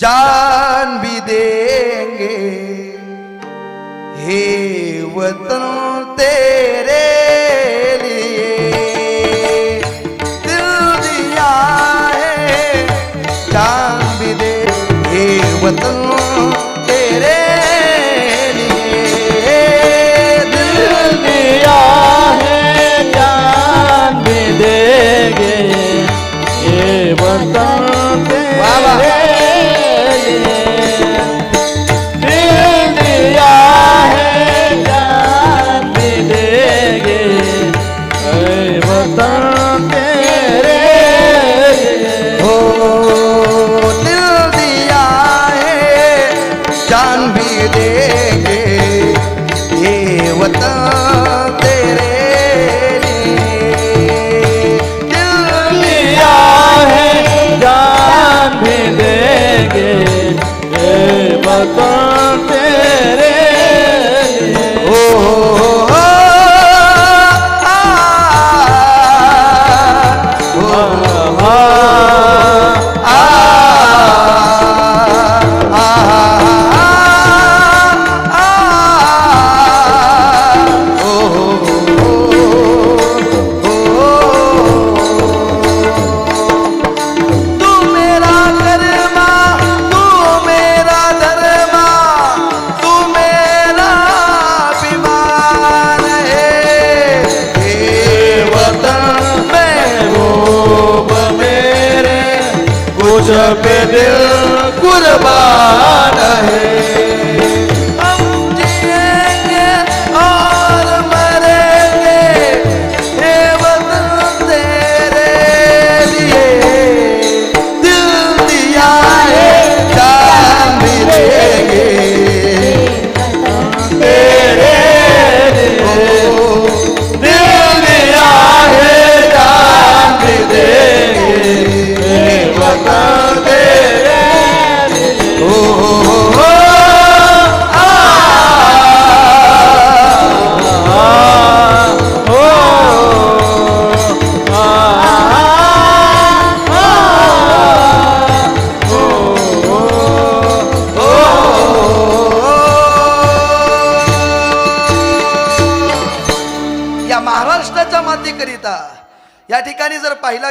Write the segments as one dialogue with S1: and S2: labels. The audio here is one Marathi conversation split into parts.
S1: Ya पे दिल
S2: कुर्बान है।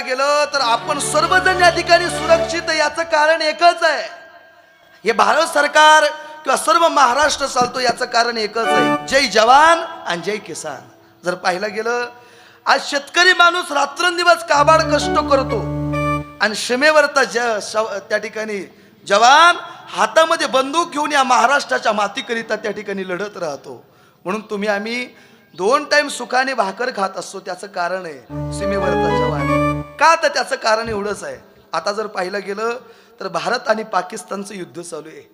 S2: गेलं तर आपण सर्वजण या ठिकाणी सुरक्षित याच याचं कारण एकच आहे. हे भारत सरकार किंवा सर्व महाराष्ट्र चालतो याचं कारण एकच आहे. जय जवान आणि जय किसान. जर पाहिलं गेलं आज शेतकरी माणूस रात्रंदिवस काबाड कष्ट करतो आणि सीमेवरचा ज त्या ठिकाणी जवान हातामध्ये बंदूक घेऊन या महाराष्ट्राच्या मातीकरिता त्या ठिकाणी लढत राहतो. म्हणून तुम्ही आम्ही दोन टाइम सुखाने भाकर खात असतो त्याचं कारण आहे. सीमेवरचा का तर त्याचं कारण एवढंच आहे. आता जर पाहिलं गेलं तर भारत आणि पाकिस्तानचं युद्ध चालू आहे.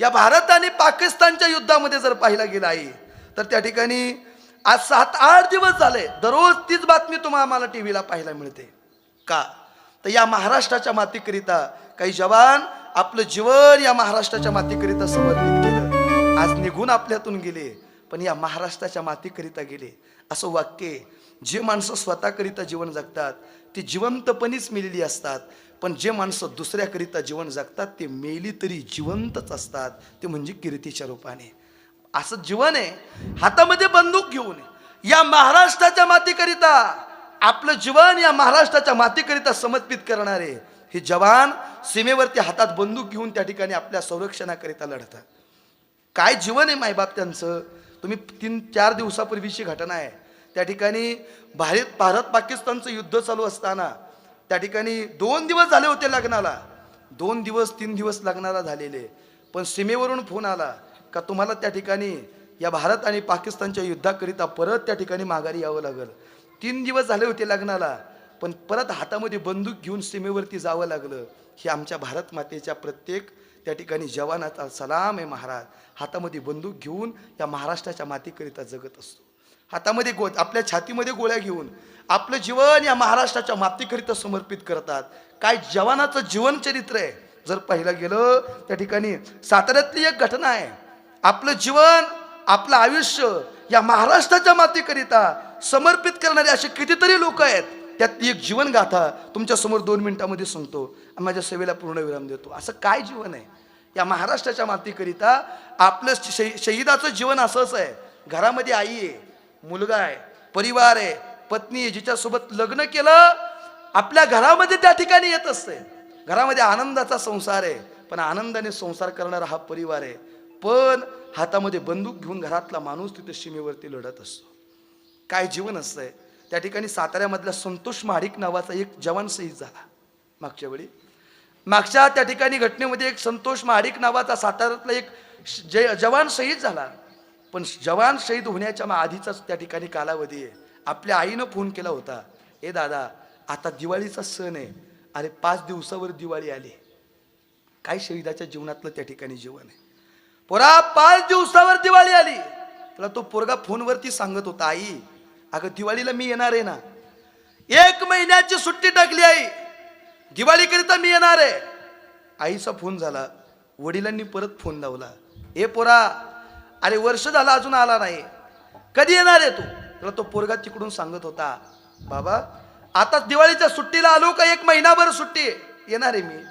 S2: या भारत आणि पाकिस्तानच्या युद्धामध्ये जर पाहिलं गेलं आहे तर त्या ठिकाणी आज सात आठ दिवस झाले दररोज तीच बातमी तुम्हाला आम्हाला टी व्हीला पाहायला मिळते. का? तर या महाराष्ट्राच्या मातीकरिता काही जवान आपलं जीवन या महाराष्ट्राच्या मातीकरिता समर्पित केलं. आज निघून आपल्यातून गेले पण या महाराष्ट्राच्या मातीकरिता गेले. असं वाक्य आहे. जे माणसं स्वतःकरिता जीवन जगतात ती जिवंतपणीच मेलेली असतात. पण जे माणसं दुसऱ्याकरिता जीवन जगतात ते मेली तरी जिवंतच असतात. ते म्हणजे कीर्तीच्या रूपाने. असं जीवन आहे. हातामध्ये बंदूक घेऊन या महाराष्ट्राच्या मातीकरिता आपलं जीवन या महाराष्ट्राच्या मातीकरिता समर्पित करणारे हे जवान सीमेवरती हातात बंदूक घेऊन त्या ठिकाणी आपल्या संरक्षणाकरिता लढतात. काय जीवन आहे मायबाप त्यांचं? तुम्ही तीन चार दिवसापूर्वीची घटना आहे. त्या ठिकाणी भारत भारत पाकिस्तानचं युद्ध चालू असताना त्या ठिकाणी दोन दिवस झाले होते लग्नाला. दोन दिवस तीन दिवस लग्नाला झालेले. पण सीमेवरून फोन आला का तुम्हाला त्या ठिकाणी या भारत आणि पाकिस्तानच्या युद्धाकरिता परत त्या ठिकाणी माघारी यावं लागल. तीन दिवस झाले होते लग्नाला पण परत हातामध्ये बंदूक घेऊन सीमेवरती जावं लागलं. हे आमच्या भारत मातेच्या प्रत्येक त्या ठिकाणी जवानाचा सलाम आहे महाराज. हातामध्ये बंदूक घेऊन या महाराष्ट्राच्या मातीकरिता जगत असतो. हातामध्ये गो आपल्या छातीमध्ये गोळ्या घेऊन आपलं जीवन या महाराष्ट्राच्या मातीकरिता समर्पित करतात. काय जवानाचं जीवन चरित्र आहे. जर पाहिलं गेलं त्या ठिकाणी साताऱ्यातली एक घटना आहे. आपलं जीवन आपलं आयुष्य या महाराष्ट्राच्या मातीकरिता समर्पित करणारे असे कितीतरी लोक आहेत. त्यात एक जीवन तुमच्यासमोर दोन मिनिटामध्ये सांगतो आणि माझ्या सेवेला पूर्ण विराम देतो. असं काय जीवन आहे? या महाराष्ट्राच्या मातीकरिता आपलं शही शहीदाचं जीवन असंच आहे. घरामध्ये आई आहे. मुलगा आहे परिवार आहे पत्नी आहे जिच्यासोबत लग्न केलं आपल्या घरामध्ये त्या ठिकाणी येत असते. घरामध्ये आनंदाचा संसार आहे पण आनंदाने संसार करणारा हा परिवार आहे. पण हातामध्ये बंदूक घेऊन घरातला माणूस तिथे सीमेवरती लढत असतो. काय जीवन असतंय? त्या ठिकाणी साताऱ्यामधल्या संतोष महाडिक नावाचा एक जवान शहीद झाला मागच्या वेळी. मागच्या त्या ठिकाणी घटनेमध्ये एक संतोष महाडिक नावाचा साताऱ्यातला एक जे जवान शहीद झाला. पण जवान शहीद होण्याच्या आधीचाच त्या ठिकाणी कालावधी आहे. आपल्या आईनं फोन केला होता ए दादा आता दिवाळीचा सण आहे. अरे पाच दिवसावर दिवाळी आली. काय शहीदाच्या जीवनातलं त्या ठिकाणी जीवन आहे? पोरा पाच दिवसावर दिवाळी आली. तुला तो पोरगा फोनवरती सांगत होता आई अगं दिवाळीला मी येणार आहे ना. एक महिन्याची सुट्टी टाकली आई. दिवाळीकरिता मी येणार आहे. आईचा फोन झाला. वडिलांनी परत फोन लावला. ए पोरा अरे वर्ष झालं अजून आला नाही. कधी येणार आहे तू? त्याला तो पोरगा तिकडून सांगत होता बाबा आता दिवाळीच्या सुट्टीला आलो का? एक महिनाभर सुट्टी येणार आहे मी.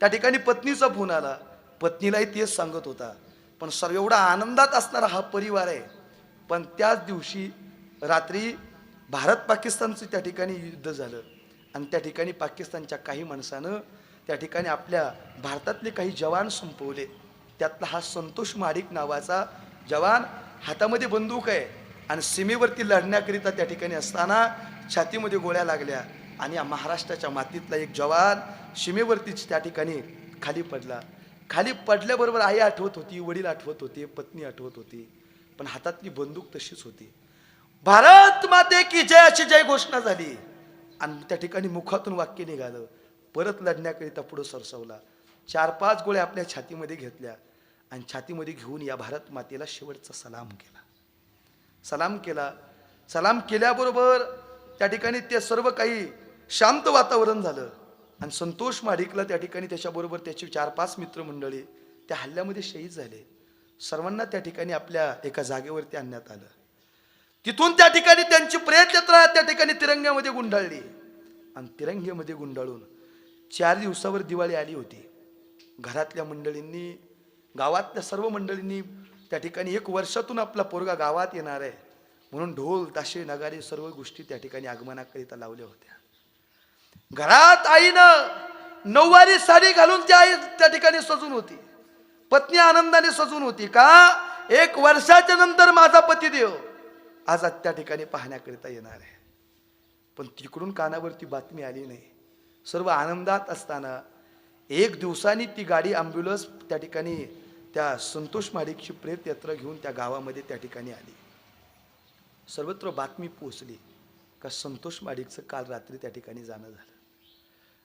S2: त्या ठिकाणी पत्नीचा फोन आला. पत्नीलाही तेच सांगत होता पण सर्व एवढा आनंदात असणारा हा परिवार आहे. पण त्याच दिवशी रात्री भारत पाकिस्तानचं त्या ठिकाणी युद्ध झालं. आणि त्या ठिकाणी पाकिस्तानच्या काही माणसानं त्या ठिकाणी आपल्या भारतातले काही जवान संपवले. त्यातला हा संतोष माडिक नावाचा जवान हातामध्ये बंदूक आहे आणि सीमेवरती लढण्याकरिता त्या ठिकाणी असताना छातीमध्ये गोळ्या लागल्या आणि या महाराष्ट्राच्या मातीतला एक जवान सीमेवरतीच त्या ठिकाणी खाली पडला. खाली पडल्याबरोबर आई आठवत होती वडील आठवत होते पत्नी आठवत होती पण हातातली बंदूक तशीच होती. भारत माते की जय अशी जय घोषणा झाली. आणि त्या ठिकाणी मुखातून वाक्य निघालं. परत लढण्याकरिता पुढं सरसवला. चार पाच गोळ्या आपल्या छातीमध्ये घेतल्या. आणि छातीमध्ये घेऊन या भारत मातेला शेवटचा सलाम केला. सलाम केला. सलाम केल्याबरोबर त्या ठिकाणी ते सर्व काही शांत वातावरण झालं. आणि संतोष माडिकला त्या ठिकाणी त्याच्याबरोबर त्याची चार पाच मित्रमंडळी त्या हल्ल्यामध्ये शहीद झाले. सर्वांना त्या ठिकाणी आपल्या एका जागेवरती आणण्यात आलं. तिथून त्या ठिकाणी त्यांची प्रेत त्या ठिकाणी तिरंग्यामध्ये गुंडाळली. आणि तिरंग्यामध्ये गुंडाळून चार दिवसावर दिवाळी आली होती. घरातल्या मंडळींनी गावातल्या सर्व मंडळींनी त्या ठिकाणी एक वर्षातून आपला पोरगा गावात येणार आहे. म्हणून ढोल ताशे नगारे सर्व गोष्टी त्या ठिकाणी आगमनाकरिता लावल्या होत्या. घरात आईनं नऊवारी साडी घालून त्या आई त्या ठिकाणी सजून होती. पत्नी आनंदाने सजून होती. का? एक वर्षाच्या नंतर माझा पतिदेव आज त्या ठिकाणी पाहण्याकरिता येणार आहे. पण तिकडून कानावरती बातमी आली नाही. सर्व आनंदात असताना एक दिवसानी ती गाडी ॲम्ब्युलन्स त्या ठिकाणी त्या संतोष माडिकची प्रेत यात्रा घेऊन त्या गावामध्ये त्या ठिकाणी आली. सर्वत्र बातमी पोचली का संतोष माडिकचं काल रात्री त्या ठिकाणी जाणं झालं.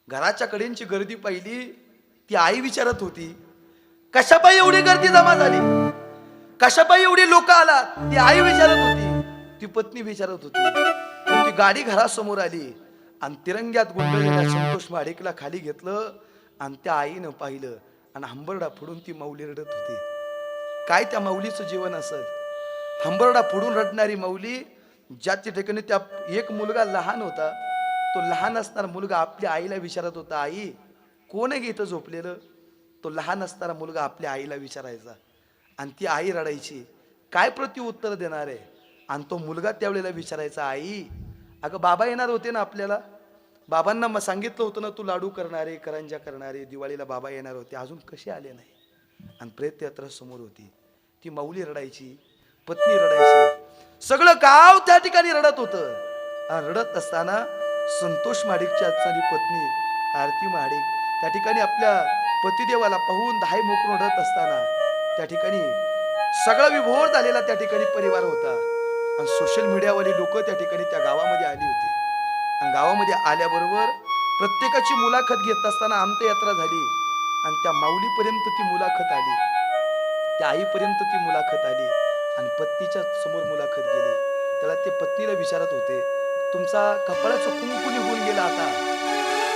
S2: घराच्या कडेंची गर्दी पाहिली ती आई विचारत होती कशापायी एवढी गर्दी जमा झाली? कशापायी एवढी लोक आला ती आई विचारत होती ती पत्नी विचारत होती पण ती गाडी घरासमोर आली आणि तिरंग्यात गुंडलेल्या संतोष माडिकला खाली घेतलं आणि त्या आईनं पाहिलं आणि हंबरडा फोडून ती माऊली रडत होती. काय त्या माऊलीचं जीवन असेल? हंबरडा फोडून रडणारी माऊली ज्या त्या ठिकाणी त्या एक मुलगा लहान होता तो लहान असणारा मुलगा आपल्या आईला विचारत होता आई कोण आहे इथं झोपलेलं? तो लहान असणारा मुलगा आपल्या आईला विचारायचा. आणि ती आई रडायची काय प्रत्युत्तर देणार आहे? आणि तो मुलगा त्यावेळेला विचारायचा आई अगं बाबा येणार होते ना आपल्याला? बाबांना मग सांगितलं होतं ना तू लाडू करणारे करंजा करणारे दिवाळीला बाबा येणार होते अजून कसे आले नाही? आणि प्रेत यात्रा समोर होती. ती माऊली रडायची पत्नी रडायची. सगळं गाव त्या ठिकाणी रडत होतं. रडत असताना संतोष माडिकची आजची पत्नी आरती महाडिक त्या ठिकाणी आपल्या पतिदेवाला पाहून दहाय मोकरून रडत असताना त्या ठिकाणी सगळा विभोर झालेला त्या ठिकाणी परिवार होता. आणि सोशल मीडियावाली लोक त्या ठिकाणी त्या गावामध्ये आली होती. आणि गावामध्ये आल्याबरोबर प्रत्येकाची मुलाखत घेत असताना अंत्ययात्रा झाली. आणि त्या माऊलीपर्यंत ती मुलाखत आली. त्या आईपर्यंत ती मुलाखत आली. आणि पत्नीच्या समोर मुलाखत गेली. त्याला ते पत्नीला विचारत होते तुमचा कपाळाचं कुंकू निघून गेलं आता.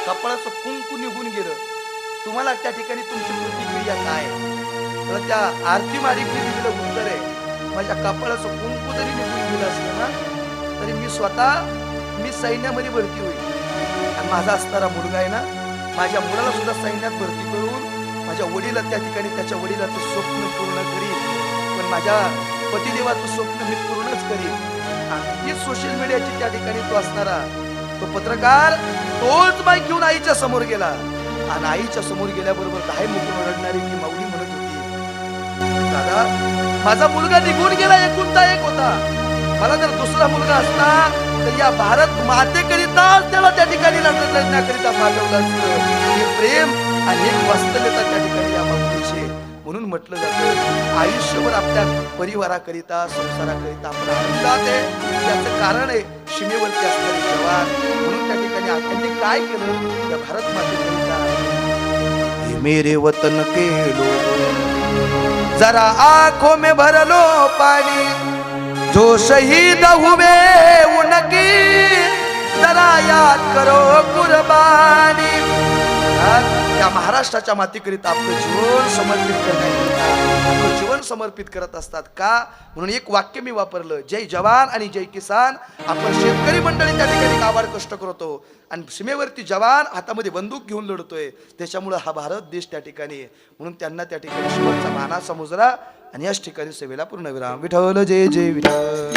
S2: कपाळाचं कुंकू निघून गेलं. तुम्हाला त्या ठिकाणी तुमची प्रतिक्रिया काय? त्याला त्या आरती माडिकने दिलेलं उत्तर आहे माझ्या कपाळाचं कुंकू जरी निघून गेलं असलं ना तरी मी स्वतः मी सैन्यामध्ये भरती होईल. आणि माझा असणारा मुलगा आहे ना माझ्या मुलाला सुद्धा सैन्यात भरती करून माझ्या वडीला त्या ठिकाणी त्याच्या वडिलाचं स्वप्न पूर्ण करीन. पण माझ्या पतिदेवाचं स्वप्न मी पूर्णच करीन. आणि सोशल मीडियाची त्या ठिकाणी तो असणारा तो पत्रकार तोच बाईक घेऊन आईच्या समोर गेला. आणि आईच्या समोर गेल्याबरोबर दहा मुकून रडणारी ती माऊली म्हणत होती दादा माझा मुलगा निघून गेला एकुलता एक होता. मला जर दुसरा मुलगा असता तर या भारत मातेकरिताच त्याला त्या ठिकाणी लढत लढण्याकरिता पाठवलं असतं. हे प्रेम आणि एक वास्तव्यता त्या ठिकाणी या माऊलीची म्हणून म्हटलं जातं आयुष्यभर आपल्या परिवाराकरिता संसाराकरिता आपण आनंदात आहे. त्याचं कारण आहे सीमेवरती असणारे जवान म्हणून त्या ठिकाणी आ- त्यांनी काय केलं या भारत मातेकरिता. हे मेरे वतन के लोग जरा आंखों में भर लो पानी जो शहीद हुए उनकी जरा याद करो कुर्बानी। त्या महाराष्ट्राच्या मातीकरिता आपलं जीवन समर्पित करण्याकरिता आपलं जीवन समर्पित करत असतात का? म्हणून एक वाक्य मी वापरलं जय जवान आणि जय किसान. आपण शेतकरी मंडळी त्या ठिकाणी गावाड कष्ट करतो आणि सीमेवरती जवान हातामध्ये बंदूक घेऊन लढतोय. त्याच्यामुळं हा भारत देश त्या ठिकाणी म्हणून त्यांना त्या ठिकाणी शेवटचा माना मुजरा आणि याच ठिकाणी सेवेला पूर्ण विराम
S3: विठ्ठल जय जय विठ्ठल.